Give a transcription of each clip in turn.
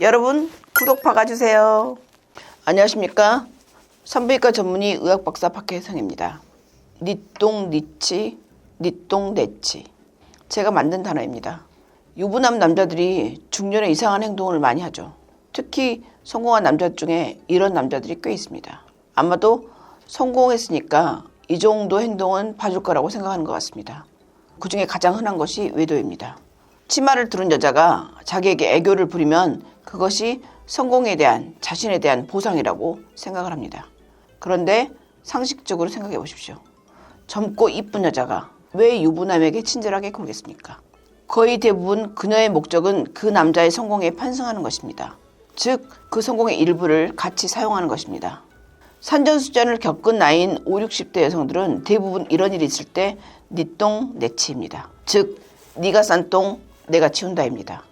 여러분 구독 박아주세요. 안녕하십니까? 산부인과 전문의 의학 박사 박혜성입니다. 니똥 니치, 니똥 내치. 제가 만든 단어입니다. 유부남 남자들이 중년에 이상한 행동을 많이 하죠. 특히 성공한 남자 중에 이런 남자들이 꽤 있습니다. 아마도 성공했으니까 이 정도 행동은 봐줄 거라고 생각하는 것 같습니다. 그 중에 가장 흔한 것이 외도입니다. 치마를 두른 여자가 자기에게 애교를 부리면 그것이 성공에 대한 자신에 대한 보상이라고 생각을 합니다. 그런데 상식적으로 생각해 보십시오. 젊고 이쁜 여자가 왜 유부남에게 친절하게 굴겠습니까? 거의 대부분 그녀의 목적은 그 남자의 성공에 판승하는 것입니다. 즉, 그 성공의 일부를 같이 사용하는 것입니다. 산전수전을 겪은 나이인 5, 60대 여성들은 대부분 이런 일이 있을 때 니똥 내치입니다. 즉, 네가 싼 똥, 내가 치운다입니다.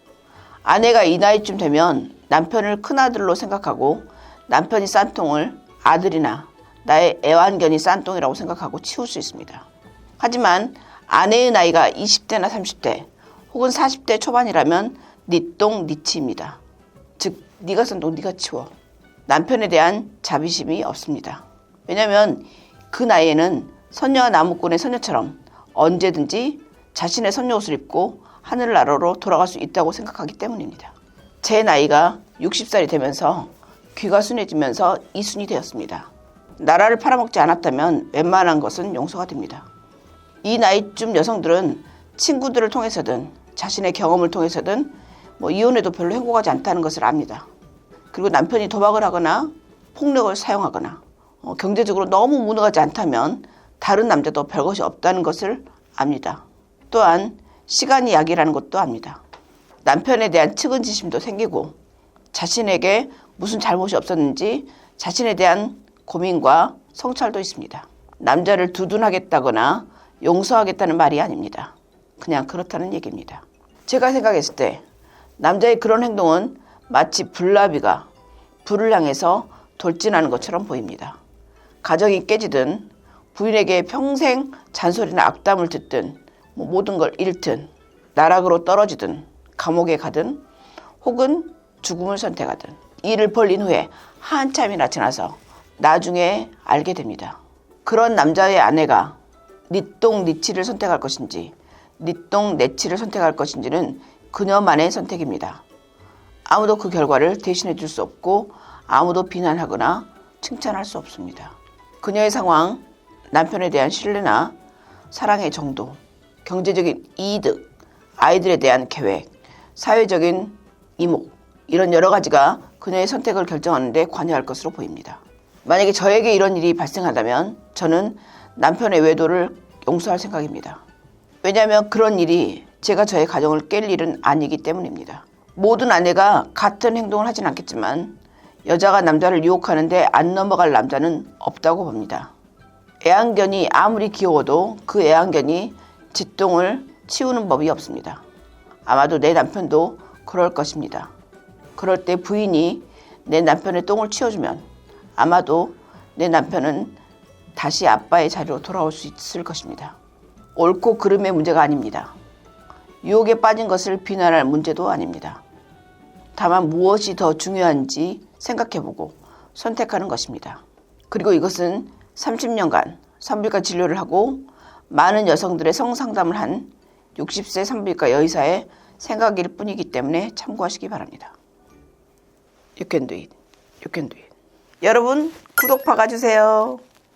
아내가 이 나이쯤 되면 남편을 큰아들로 생각하고 남편이 싼 똥을 아들이나 나의 애완견이 싼 똥이라고 생각하고 치울 수 있습니다. 하지만 아내의 나이가 20대나 30대 혹은 40대 초반이라면 니똥 니치입니다. 즉 네가 싼 똥 네가 치워. 남편에 대한 자비심이 없습니다. 왜냐하면 그 나이에는 선녀와 나무꾼의 선녀처럼 언제든지 자신의 선녀 옷을 입고 하늘나라로 돌아갈 수 있다고 생각하기 때문입니다. 제 나이가 60살이 되면서 귀가 순해지면서 이순이 되었습니다. 나라를 팔아먹지 않았다면 웬만한 것은 용서가 됩니다. 이 나이쯤 여성들은 친구들을 통해서든 자신의 경험을 통해서든 뭐 이혼해도 별로 행복하지 않다는 것을 압니다. 그리고 남편이 도박을 하거나 폭력을 사용하거나 어, 경제적으로 너무 무능하지 않다면 다른 남자도 별것이 없다는 것을 압니다. 또한 시간이 약이라는 것도 압니다. 남편에 대한 측은지심도 생기고 자신에게 무슨 잘못이 없었는지 자신에 대한 고민과 성찰도 있습니다. 남자를 두둔하겠다거나 용서하겠다는 말이 아닙니다. 그냥 그렇다는 얘기입니다. 제가 생각했을 때 남자의 그런 행동은 마치 불나비가 불을 향해서 돌진하는 것처럼 보입니다. 가정이 깨지든 부인에게 평생 잔소리나 악담을 듣든 뭐 모든 걸 잃든 나락으로 떨어지든 감옥에 가든 혹은 죽음을 선택하든 일을 벌린 후에 한참이나 지나서 나중에 알게 됩니다. 그런 남자의 아내가 니똥 니치를 선택할 것인지 니똥 내치를 선택할 것인지는 그녀만의 선택입니다. 아무도 그 결과를 대신해 줄 수 없고 아무도 비난하거나 칭찬할 수 없습니다. 그녀의 상황, 남편에 대한 신뢰나 사랑의 정도, 경제적인 이득, 아이들에 대한 계획, 사회적인 이목, 이런 여러 가지가 그녀의 선택을 결정하는데 관여할 것으로 보입니다. 만약에 저에게 이런 일이 발생한다면 저는 남편의 외도를 용서할 생각입니다. 왜냐하면 그런 일이 제가 저의 가정을 깰 일은 아니기 때문입니다. 모든 아내가 같은 행동을 하진 않겠지만 여자가 남자를 유혹하는데 안 넘어갈 남자는 없다고 봅니다. 애완견이 아무리 귀여워도 그 애완견이 뒷똥을 치우는 법이 없습니다. 아마도 내 남편도 그럴 것입니다. 그럴 때 부인이 내 남편의 똥을 치워주면 아마도 내 남편은 다시 아빠의 자리로 돌아올 수 있을 것입니다. 옳고 그름의 문제가 아닙니다. 유혹에 빠진 것을 비난할 문제도 아닙니다. 다만 무엇이 더 중요한지 생각해보고 선택하는 것입니다. 그리고 이것은 30년간 산부인과 진료를 하고 많은 여성들의 성상담을 한 60세 산부인과 여의사의 생각일 뿐이기 때문에 참고하시기 바랍니다. You can do it. You can do it. 여러분 구독 박아주세요.